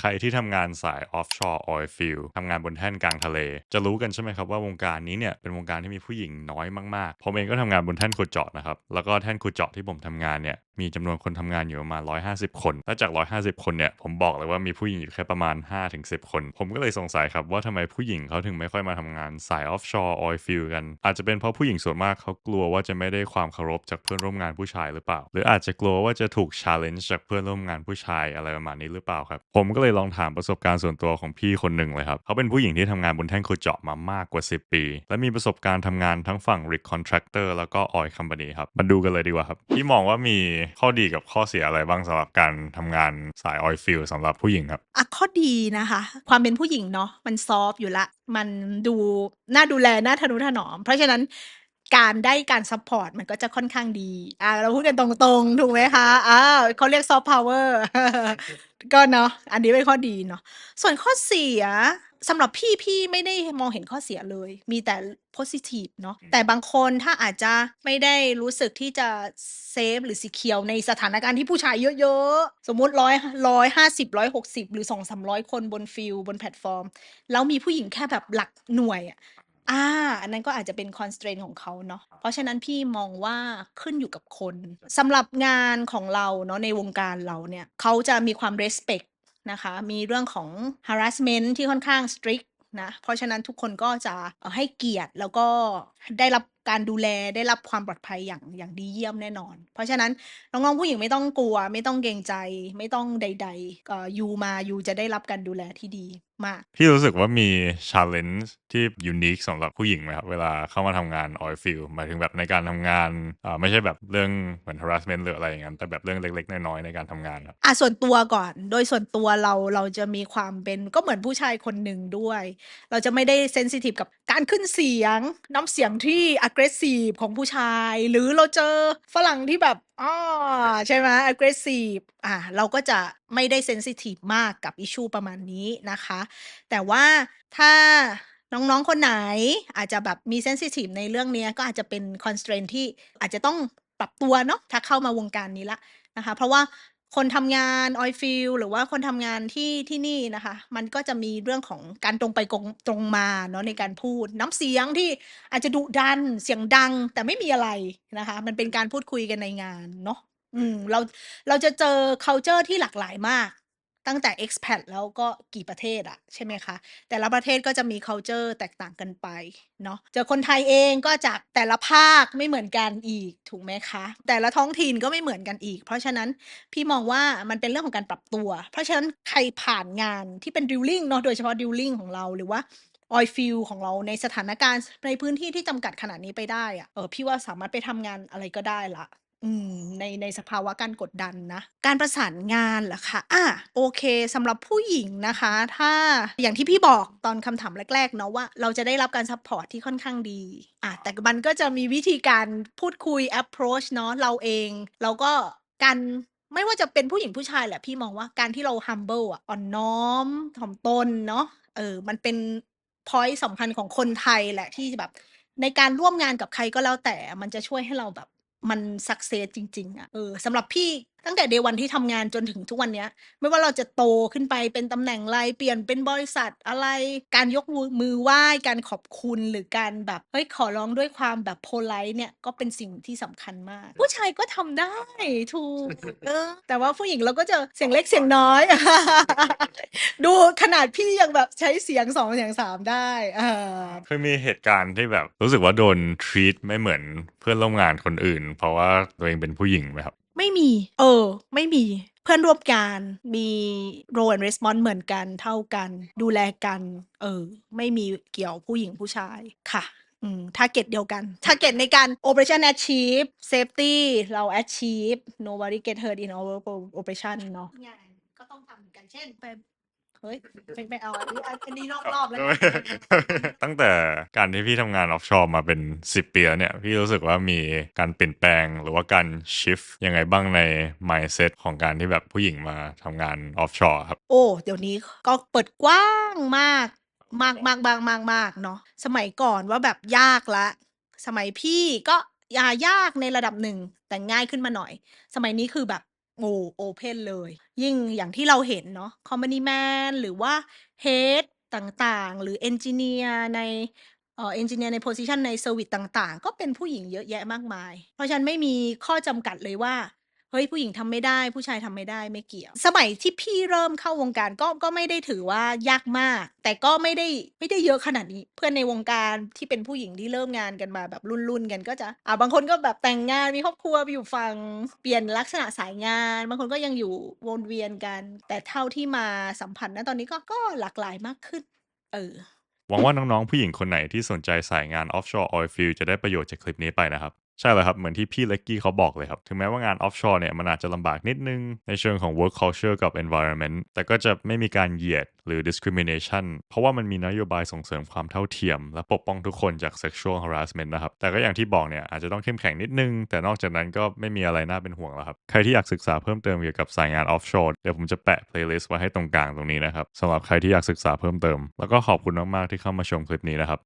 ใครๆที่ทำงานสาย offshore oil field ทำงานบนแท่นกลางทะเล จะรู้กันใช่ไหมครับว่าวงการนี้เนี่ยเป็นวงการที่มีผู้หญิงน้อยมากๆ ผมเองก็ทำงานบนแท่นขุดเจาะนะครับ แล้วก็แท่นขุดเจาะที่ผมทำงานเนี่ย มีจำนวนคนทำงานอยู่ประมาณ 150 คน และจาก 150 คนเนี่ย ผมบอกเลยว่ามีผู้หญิงอยู่แค่ประมาณ 5-10 คน ผมก็เลยสงสัยครับว่าทำไมผู้หญิงเขาถึงไม่ค่อยมาทำงานสาย offshore oil field กัน อาจจะเป็นเพราะผู้หญิงส่วนมากเขากลัวว่าจะไม่ได้ความเคารพจากเพื่อนร่วมงานผู้ชายหรือเปล่า หรืออาจจะกลัวว่าจะถูก challenge จากเพื่อนร่วมงานผู้ชายอะไรประมาณนี้หรือเปล่าครับ ผมก็เลยลองถามประสบการณ์ส่วนตัวของพี่คนหนึ่งเลยครับเขาเป็นผู้หญิงที่ทำงานบนแท่นขุดเจาะมามากกว่า 10 ปี และมีประสบการณ์ทำงานทั้งฝั่ง rig contractor แล้วก็ oil company ครับมาดูกันเลยดีกว่าครับพี่มองว่ามีข้อดีกับข้อเสียอะไรบ้างสำหรับการทำงานสาย oil field สำหรับผู้หญิงครับอะข้อดีนะคะ ความเป็นผู้หญิงเนาะมันซอฟต์อยู่ละ มันดูน่าดูแลน่าทนุถนอม เพราะฉะนั้นการได้การซัพพอร์ตมันก็จะค่อนข้างดี อ่าเราพูดกันตรงๆ ถูกไหมคะ อ่าเขาเรียกซอฟต์พาวเวอร์ ก็เนาะ อันนี้เป็นข้อดีเนาะ ส่วนข้อเสีย สำหรับพี่พี่ไม่ได้มองเห็นข้อเสียเลย มีแต่ positive เนาะแต่บางคนถ้าอาจจะไม่ได้รู้สึกที่จะเซฟหรือสีเขียวในสถานการณ์ที่ผู้ชายเยอะๆ สมมุติร้อยร้อยห้าสิบร้อยหกสิบหรือสองสามร้อยคนบนฟิลบนแพลตฟอร์ม แล้วมีผู้หญิงแค่แบบหลักหน่วยอะอ่าอันนั้นก็อาจจะเป็น constraint ของเขาเนาะเพราะฉะนั้นพี่มองว่าขึ้นอยู่กับคนสำหรับงานของเราเนาะในวงการเราเนี่ยเขาจะมีความ respect นะคะ มีเรื่องของ harassment ที่ค่อนข้าง strict นะ เพราะฉะนั้นทุกคนก็จะให้เกียรติแล้วก็ได้รับการดูแลได้รับความปลอดภัยอย่างอย่างดีเยี่ยมแน่นอน เพราะฉะนั้นน้องๆผู้หญิงไม่ต้องกลัว ไม่ต้องเกรงใจ ไม่ต้องใดๆออยู่มาอยู่จะได้รับการดูแลที่ดี มากพี่รู้สึกว่ามี challenge ที่ unique สำหรับผู้หญิงไหมครับ เวลาเข้ามาทำงาน oil field หมายถึงแบบในการทำงานอ่าไม่ใช่แบบเรื่องเหมือน harassment หรืออะไรอย่างนั้นแต่แบบเรื่องเล็กๆ น้อยๆ ในการทำงานครับอะส่วนตัวก่อน โดยส่วนตัวเราเราจะมีความเป็นก็เหมือนผู้ชายคนหนึ่งด้วย เราจะไม่ได้เซนซิทีฟกับการขึ้นเสียง น้ำเสียงที่ aggressive ของผู้ชาย หรือเราเจอฝรั่งที่แบบอ๋อใช่ไหม aggressive อะเราก็จะไม่ได้เซนซิทีฟมากกับอิชูประมาณนี้นะคะ แต่ว่าถ้าน้อง ๆ คนไหนอาจจะแบบมีเซนซิทีฟในเรื่องนี้ก็อาจจะเป็น constraint ที่อาจจะต้องปรับตัวเนาะถ้าเข้ามาวงการนี้ละนะคะ เพราะว่าคนทำงาน oil field หรือว่าคนทำงานที่ที่นี่นะคะ มันก็จะมีเรื่องของการตรงไปตรงมาเนาะในการพูดน้ำเสียงที่อาจจะดุดันเสียงดังแต่ไม่มีอะไรนะคะ มันเป็นการพูดคุยกันในงานเนาะ อืม เรา เราจะเจอ culture ที่หลากหลายมาก ตั้งแต่ expat แล้วก็กี่ประเทศอะ ใช่ไหมคะ แต่ละประเทศก็จะมี culture แตกต่างกันไปเนาะ เจอคนไทยเองก็จากแต่ละภาคไม่เหมือนกันอีก ถูกไหมคะ แต่ละท้องถิ่นก็ไม่เหมือนกันอีก เพราะฉะนั้น พี่มองว่ามันเป็นเรื่องของการปรับตัว เพราะฉะนั้นใครผ่านงานที่เป็น drilling เนาะ โดยเฉพาะ drilling ของเรา หรือว่า oil field ของเรา ในสถานการณ์ ในพื้นที่ที่จำกัดขนาดนี้ไปได้อะ เออ พี่ว่าสามารถไปทำงานอะไรก็ได้ละ อืม ใน ในสภาวะการกดดันนะ การประสานงานเหรอคะอะโอเค สำหรับผู้หญิงนะคะ ถ้า อย่างที่พี่บอกตอนคำถามแรก ๆ เนาะว่า เราจะได้รับการซัพพอร์ตที่ค่อนข้างดีอะแต่มันก็จะมีวิธีการพูดคุย approach เนาะ เราเอง เราก็ การ ไม่ว่าจะเป็นผู้หญิงผู้ชายแหละ พี่มองว่าการที่เรา humble อะอ่อนน้อม ถ่อมตนเนาะ เออ มันเป็น point สำคัญของคนไทยแหละ ที่แบบในการร่วมงานกับใครก็แล้วแต่ มันจะช่วยให้เราแบบ มันสักเซสจริง ๆอะเออสำหรับพี่ตั้งแต่เดวันที่ทำงานจนถึงทุกวันเนี้ย ไม่ว่าเราจะโตขึ้นไปเป็นตำแหน่งอะไรเปลี่ยนเป็นบริษัทอะไรการยกมือมือไหว้การขอบคุณหรือการแบบเฮ้ยขอร้องด้วยความแบบโพล i t e เนี่ยก็เป็นสิ่งที่สำคัญมาก ผู้ชายก็ทำได้ถูกเออแต่ว่าผู้หญิงเราก็จะเสียงเล็กเสียงน้อย ดูขนาดพี่ยังแบบใช้เสียงสองเสียงสามได้เออเคยมีเหตุการณ์ที่แบบ รู้สึกว่าโดน treat ไม่เหมือนเพื่อนร่วมงานคนอื่น เพราะว่าตัวเองเป็นผู้หญิงไหมครับ ไม่มี เออ ไม่มี เพื่อนร่วมงานมี role and response เหมือนกันเท่ากัน ดูแลกัน เออ ไม่มีเกี่ยวผู้หญิงผู้ชายค่ะอืมทาร์เก็ตเดียวกัน ทาร์เก็ตในการ operation achieve safety เรา achieve nobody get hurt in our operation เนาะงานก็ต้องทำเหมือนกัน เช่นไป เฮ้ยไม่ไม่เอาอันนี้อันนี้นอกรอบแล้วตั้งแต่การที่พี่ทำงานออฟชอร์มาเป็น 10 ปีแล้วเนี่ย พี่รู้สึกว่ามีการเปลี่ยนแปลงหรือว่าการชิฟยังไงบ้างใน mindset ของการที่แบบผู้หญิงมาทำงานออฟชอร์ครับ โอ้ เดี๋ยวนี้ก็เปิดกว้างมากมากมากมากมากมากเนาะสมัยก่อนว่าแบบยากละ สมัยพี่ก็ยายากในระดับหนึ่งแต่ง่ายขึ้นมาหน่อย สมัยนี้คือแบบ โอ้โอเพนเลย ยิ่งอย่างที่เราเห็นเนาะคอมมานีแมนหรือว่าเฮดต่างๆ หรือเอนจิเนียร์ในเอนจิเนียร์ในโพสิชันในเซอร์วิสต่างๆ ก็เป็นผู้หญิงเยอะแยะมากมาย เพราะฉะนั้นไม่มีข้อจำกัดเลยว่า เฮ้ยผู้หญิงทำไม่ได้ผู้ชายทำไม่ได้ไม่เกี่ยว สมัยที่พี่เริ่มเข้าวงการก็ก็ไม่ได้ถือว่ายากมาก แต่ก็ไม่ได้ไม่ได้เยอะขนาดนี้ เพื่อนในวงการที่เป็นผู้หญิงที่เริ่มงานกันมาแบบรุ่นๆกันก็จะอ่าบางคนก็แบบแต่งงานมีครอบครัวไปอยู่ฝั่งเปลี่ยนลักษณะสายงาน บางคนก็ยังอยู่วนเวียนกัน แต่เท่าที่มาสัมผัสณตอนนี้ก็ก็หลากหลายมากขึ้น เออหวังว่าน้องๆผู้หญิงคนไหนที่สนใจสายงาน Offshore Oilfield จะได้ประโยชน์จากคลิปนี้ไปนะครับ ใช่เลยครับ เหมือนที่พี่เล็กกี้เขาบอกเลยครับ ถึงแม้ว่างาน Offshore เนี่ยมันอาจจะลำบากนิดนึง ในเชิงของ work culture กับ environment แต่ก็จะไม่มีการเหยียดหรือ discrimination เพราะว่ามันมีนโยบายส่งเสริมความเท่าเทียม และปกป้องทุกคนจาก sexual harassment นะครับ แต่ก็อย่างที่บอกเนี่ยอาจจะต้องเข้มแข็งนิดนึง แต่นอกจากนั้นก็ไม่มีอะไรน่าเป็นห่วงแล้วครับ ใครที่อยากศึกษาเพิ่มเติมเกี่ยวกับสายงาน offshore เดี๋ยวผมจะแปะ playlist ไว้ให้ตรงกลางตรงนี้นะครับสำหรับใครที่อยากศึกษาเพิ่มเติม แล้วก็ขอบคุณมากๆที่เข้ามาชมคลิปนี้นะครับ